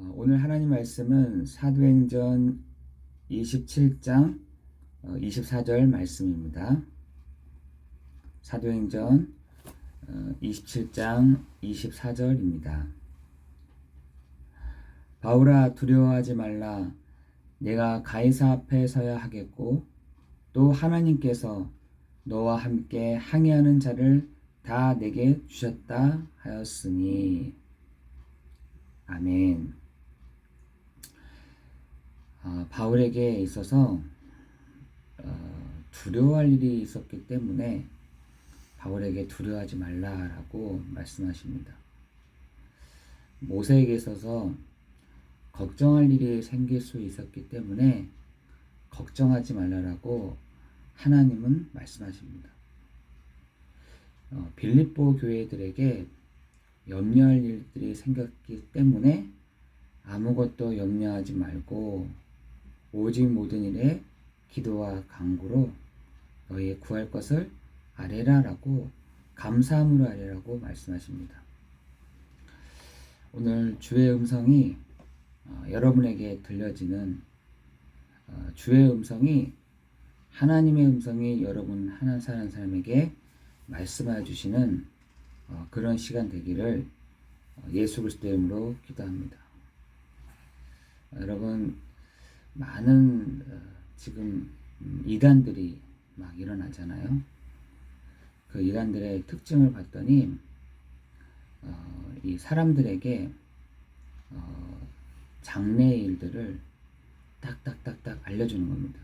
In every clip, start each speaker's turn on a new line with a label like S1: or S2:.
S1: 어, 오늘 하나님 말씀은 사도행전 27장 24절 말씀입니다. 사도행전 27장 24절입니다. 바울아 두려워하지 말라 내가 가이사 앞에 서야 하겠고 또 하나님께서 너와 함께 항해하는 자를 다 내게 주셨다 하였으니 아멘. 아, 바울에게 있어서 어, 두려워할 일이 있었기 때문에 바울에게 두려워하지 말라라고 말씀하십니다. 모세에게 있어서 걱정할 일이 생길 수 있었기 때문에 걱정하지 말라라고 하나님은 말씀하십니다. 어, 빌립보 교회들에게 염려할 일들이 생겼기 때문에 아무것도 염려하지 말고 오직 모든 일에 기도와 간구로 너희 구할 것을 아뢰라라고 감사함으로 아뢰라고 말씀하십니다. 오늘 주의 음성이 어, 여러분에게 들려지는 어, 주의 음성이 하나님의 음성이 여러분 하나 사는 사람에게 말씀해 주시는 어, 그런 시간 되기를 어, 예수 그리스도의 이름으로 기도합니다. 어, 여러분 많은 어, 지금 음, 이단들이 막 일어나잖아요. 그 이단들의 특징을 봤더니 어, 이 사람들에게 어, 장래의 일들을 딱딱딱딱 알려주는 겁니다.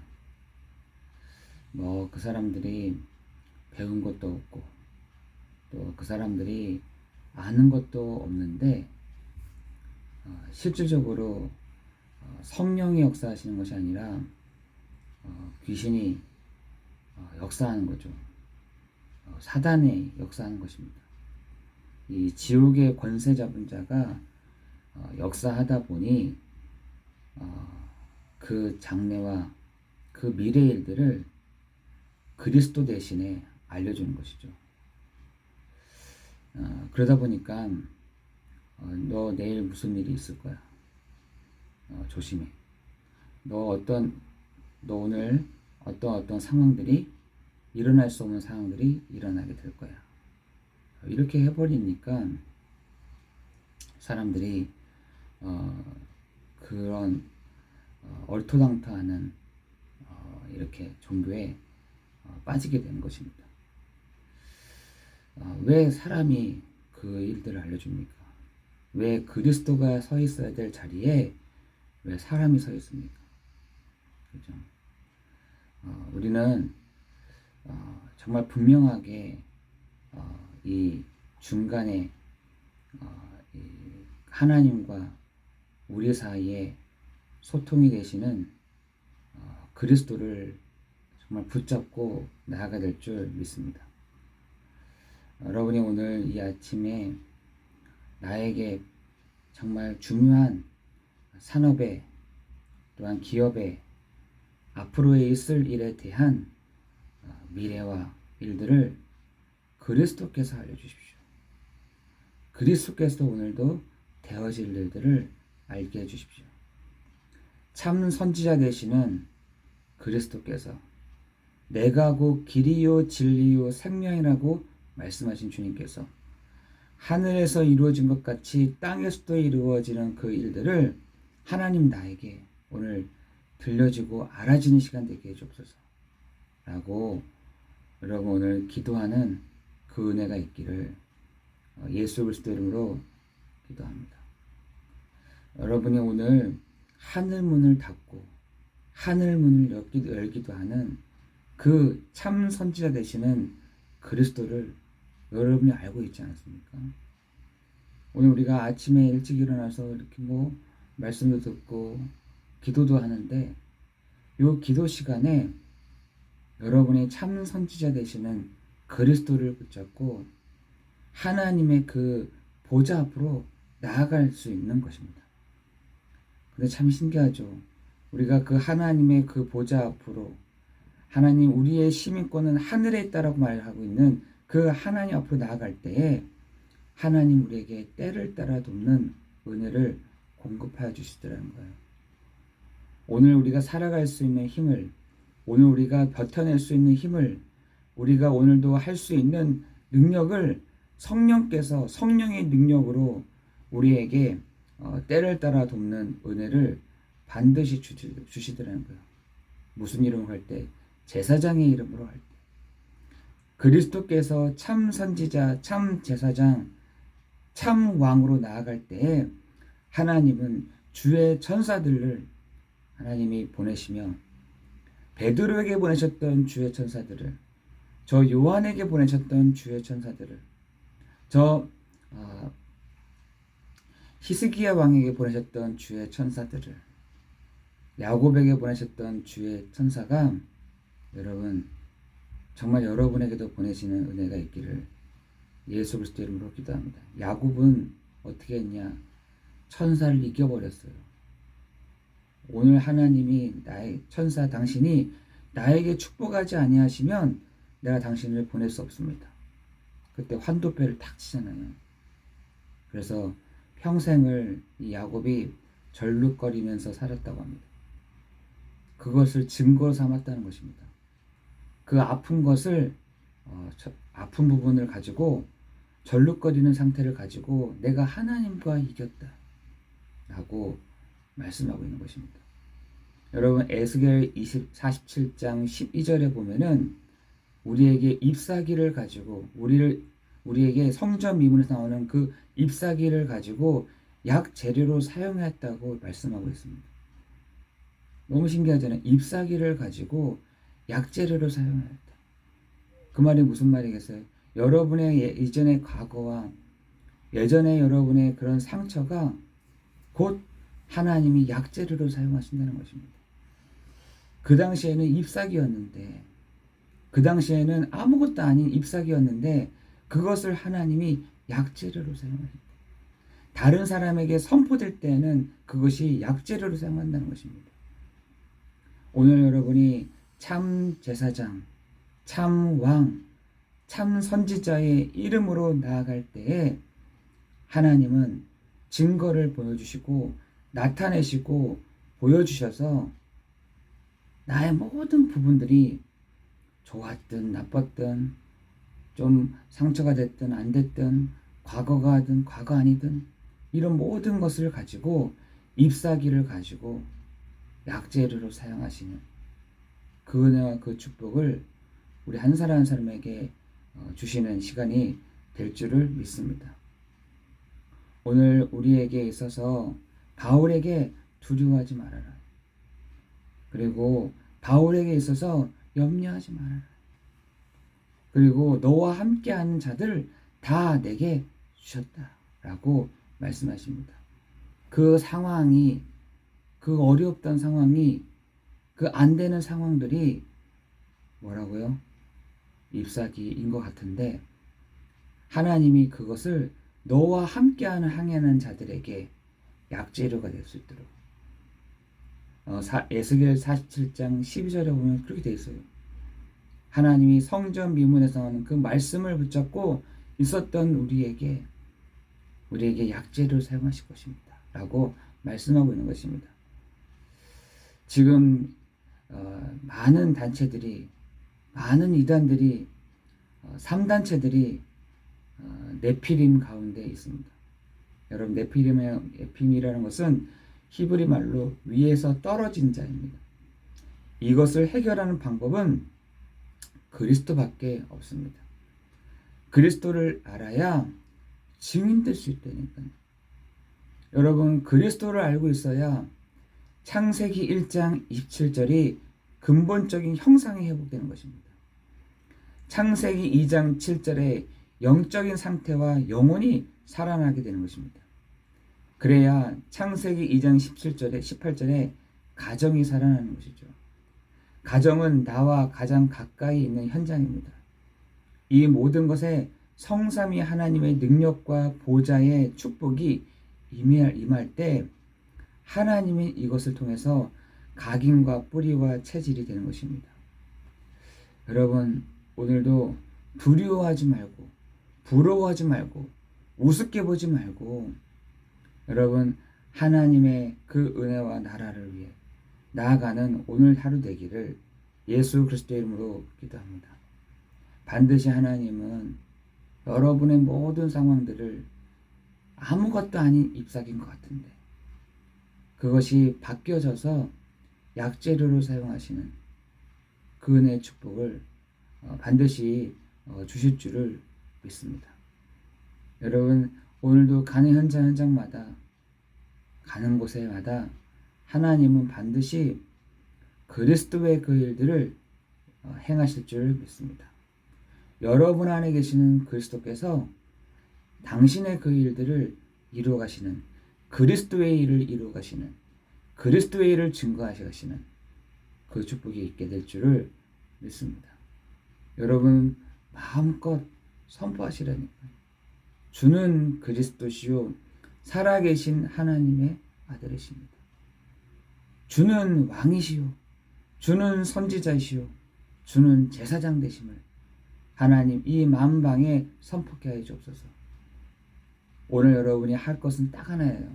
S1: 뭐 그 사람들이 배운 것도 없고 또 그 사람들이 아는 것도 없는데 어, 실질적으로 어, 성령이 역사하시는 것이 아니라 어, 귀신이 어, 역사하는 거죠. 어, 사단의 역사하는 것입니다. 이 지옥의 권세 잡은 자가 어, 역사하다 보니 어, 그 장래와 그 미래 일들을 그리스도 대신에 알려주는 것이죠. 어, 그러다 보니까 어, 너 내일 무슨 일이 있을 거야. 어, 조심해. 너 어떤 너 오늘 어떤 어떤 상황들이 일어날 수 없는 상황들이 일어나게 될 거야. 이렇게 해버리니까 사람들이 어, 그런 어, 얼토당토하는 어, 이렇게 종교에 어, 빠지게 되는 것입니다. 어, 왜 사람이 그 일들을 알려줍니까? 왜 그리스도가 서 있어야 될 자리에 왜 사람이 서 있습니까? 그죠? 어, 우리는 어, 정말 분명하게 어, 이 중간에 어, 이 하나님과 우리 사이에 소통이 되시는 어, 그리스도를 정말 붙잡고 나아가야 될줄 믿습니다. 여러분이 오늘 이 아침에 나에게 정말 중요한 산업에 또한 기업에 앞으로에 있을 일에 대한 어, 미래와 일들을 그리스도께서 알려주십시오. 그리스도께서 오늘도 되어질 일들을 알게 해주십시오. 참 선지자 되시는 그리스도께서 내가 곧 길이요 진리요 생명이라고 말씀하신 주님께서 하늘에서 이루어진 것 같이 땅에서도 이루어지는 그 일들을 하나님 나에게 오늘 들려지고 알아지는 시간 되게 해주옵소서. 라고 여러분 오늘 기도하는 그 은혜가 있기를 어, 예수 그리스도 이름으로 기도합니다. 여러분이 오늘 하늘 문을 닫고 하늘 문을 열기도, 열기도 하는 그 참 선지자 되시는 그리스도를 여러분이 알고 있지 않습니까? 오늘 우리가 아침에 일찍 일어나서 이렇게 뭐 말씀도 듣고 기도도 하는데 요 기도 시간에 여러분이 참 선지자 되시는 그리스도를 붙잡고 하나님의 그 보좌 앞으로 나아갈 수 있는 것입니다. 근데 참 신기하죠. 우리가 그 하나님의 그 보좌 앞으로 하나님 우리의 시민권은 하늘에 있다라고 말하고 있는 그 하나님 앞으로 나아갈 때에 하나님 우리에게 때를 따라 돕는 은혜를 공급하여 주시더라는 거예요. 오늘 우리가 살아갈 수 있는 힘을, 오늘 우리가 버텨낼 수 있는 힘을, 우리가 오늘도 할 수 있는 능력을 성령께서 성령의 능력으로 우리에게 어, 때를 따라 돕는 은혜를 반드시 주시, 주시더라는 거예요. 무슨 이름으로 할 때? 제사장의 이름으로 할 때. 그리스도께서 참 선지자, 참 제사장, 참 왕으로 나아갈 때에 하나님은 주의 천사들을 하나님이 보내시며 베드로에게 보내셨던 주의 천사들을 저 요한에게 보내셨던 주의 천사들을 저 어, 히스기야 왕에게 보내셨던 주의 천사들을 야곱에게 보내셨던 주의 천사가 여러분 정말 여러분에게도 보내시는 은혜가 있기를 예수 그리스도 이름으로 기도합니다. 야곱은 어떻게 했냐? 천사를 이겨버렸어요. 오늘 하나님이 나의 천사 당신이 나에게 축복하지 아니하시면 내가 당신을 보낼 수 없습니다. 그때 환도뼈를 탁 치잖아요. 그래서 평생을 이 야곱이 절룩거리면서 살았다고 합니다. 그것을 증거 삼았다는 것입니다. 그 아픈 것을 어, 저, 아픈 부분을 가지고 절룩거리는 상태를 가지고 내가 하나님과 이겼다 라고 말씀하고 있는 것입니다. 여러분 에스겔 20, 47장 12절에 보면은 우리에게 잎사귀를 가지고 우리를 우리에게 성전 미문에서 나오는 그 잎사귀를 가지고 약 재료로 사용했다고 말씀하고 있습니다. 너무 신기하잖아요. 잎사귀를 가지고 약 재료로 사용했다. 그 말이 무슨 말이겠어요? 여러분의 예, 이전의 과거와 예전에 여러분의 그런 상처가 곧 하나님이 약재료로 사용하신다는 것입니다. 그 당시에는 잎사귀였는데, 그 당시에는 아무것도 아닌 잎사귀였는데, 그것을 하나님이 약재료로 사용하십니다. 다른 사람에게 선포될 때는 그것이 약재료로 사용한다는 것입니다. 오늘 여러분이 참 제사장, 참 왕, 참 선지자의 이름으로 나아갈 때에 하나님은 증거를 보여주시고 나타내시고 보여주셔서 나의 모든 부분들이 좋았든 나빴든 좀 상처가 됐든 안 됐든 과거가 든 과거 아니든 이런 모든 것을 가지고 잎사귀를 가지고 약재료로 사용하시는 그 은혜와 그 축복을 우리 한 사람 한 사람에게 어, 주시는 시간이 될 줄을 믿습니다. 오늘 우리에게 있어서 바울에게 두려워하지 말아라. 그리고 바울에게 있어서 염려하지 말아라. 그리고 너와 함께하는 자들 다 내게 주셨다라고 말씀하십니다. 그 상황이 그 어렵던 상황이 그 안 되는 상황들이 뭐라고요? 잎사귀인 것 같은데 하나님이 그것을 너와 함께하는 항해하는 자들에게 약재료가 될 수 있도록 어, 사, 에스겔 47장 12절에 보면 그렇게 되어 있어요. 하나님이 성전 미문에서 나오는 그 말씀을 붙잡고 있었던 우리에게 우리에게 약재를 사용하실 것입니다. 라고 말씀하고 있는 것입니다. 지금 어, 많은 단체들이 많은 이단들이 어, 3단체들이 어, 네피림 가운데 있습니다. 여러분 네피림의 네피림이라는 것은 히브리 말로 위에서 떨어진 자입니다. 이것을 해결하는 방법은 그리스도밖에 없습니다. 그리스도를 알아야 증인될 수 있다니까요. 여러분 그리스도를 알고 있어야 창세기 1장 27절이 근본적인 형상이 회복되는 것입니다. 창세기 2장 7절에 영적인 상태와 영혼이 살아나게 되는 것입니다. 그래야 창세기 2장 17절에 18절에 가정이 살아나는 것이죠. 가정은 나와 가장 가까이 있는 현장입니다. 이 모든 것에 성삼위 하나님의 능력과 보좌의 축복이 임할, 임할 때 하나님이 이것을 통해서 각인과 뿌리와 체질이 되는 것입니다. 여러분 오늘도 두려워하지 말고 부러워하지 말고 우습게 보지 말고 여러분 하나님의 그 은혜와 나라를 위해 나아가는 오늘 하루 되기를 예수 그리스도의 이름으로 기도합니다. 반드시 하나님은 여러분의 모든 상황들을 아무것도 아닌 잎사귀인 것 같은데 그것이 바뀌어져서 약재료로 사용하시는 그 은혜의 축복을 어, 반드시 어, 주실 줄을 믿습니다. 여러분 오늘도 가는 현장 현장마다 가는 곳에마다 하나님은 반드시 그리스도의 그 일들을 어, 행하실 줄 믿습니다. 여러분 안에 계시는 그리스도께서 당신의 그 일들을 이루어 가시는 그리스도의 일을 이루어 가시는 그리스도의 일을 증거하시는 그 축복이 있게 될 줄을 믿습니다. 여러분 마음껏 선포하시라니까요. 주는 그리스도시요 살아계신 하나님의 아들이십니다. 주는 왕이시요 주는 선지자이시요 주는 제사장 되심을 하나님 이 만방에 선포케 하여 주옵소서. 오늘 여러분이 할 것은 딱 하나예요.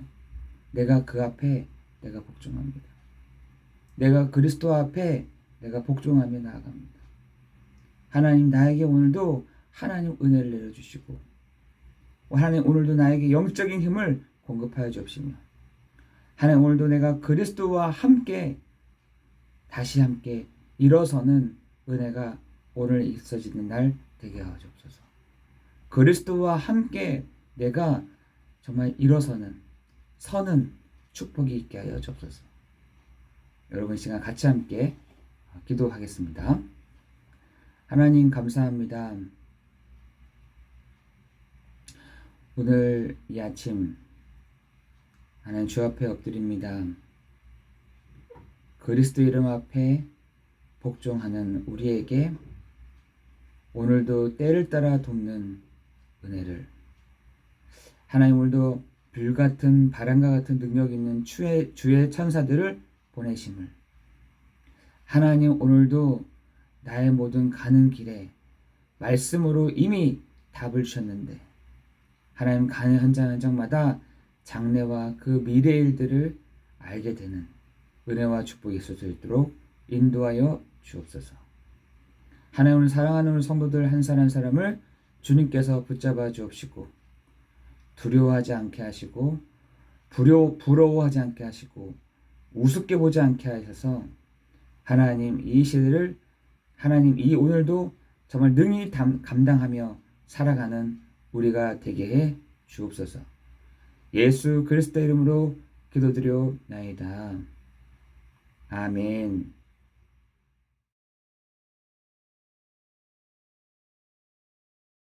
S1: 내가 그 앞에 내가 복종합니다. 내가 그리스도 앞에 내가 복종하며 나아갑니다. 하나님 나에게 오늘도 하나님 은혜를 내려주시고 하나님 오늘도 나에게 영적인 힘을 공급하여 주옵시며 하나님 오늘도 내가 그리스도와 함께 다시 함께 일어서는 은혜가 오늘 있어지는 날 되게 하여 주옵소서. 그리스도와 함께 내가 정말 일어서는 서는 축복이 있게 하여 주옵소서. 여러분 시간 같이 함께 기도하겠습니다. 하나님 감사합니다. 오늘 이 아침 하나님 주 앞에 엎드립니다. 그리스도 이름 앞에 복종하는 우리에게 오늘도 때를 따라 돕는 은혜를 하나님 오늘도 불 같은 바람과 같은 능력 있는 주의, 주의 천사들을 보내심을 하나님 오늘도 나의 모든 가는 길에 말씀으로 이미 답을 주셨는데 하나님 가는 현장 현장마다 장래와 그 미래 일들을 알게 되는 은혜와 축복이 있을 수 있도록 인도하여 주옵소서. 하나님을 사랑하는 우리 성도들 한 사람 한 사람을 주님께서 붙잡아 주옵시고 두려워하지 않게 하시고 부려, 부러워하지 않게 하시고 우습게 보지 않게 하셔서 하나님 이 시대를 하나님 이 오늘도 정말 능히 담, 감당하며 살아가는 우리가 되게 해 주옵소서. 예수 그리스도 이름으로 기도드려 나이다. 아멘.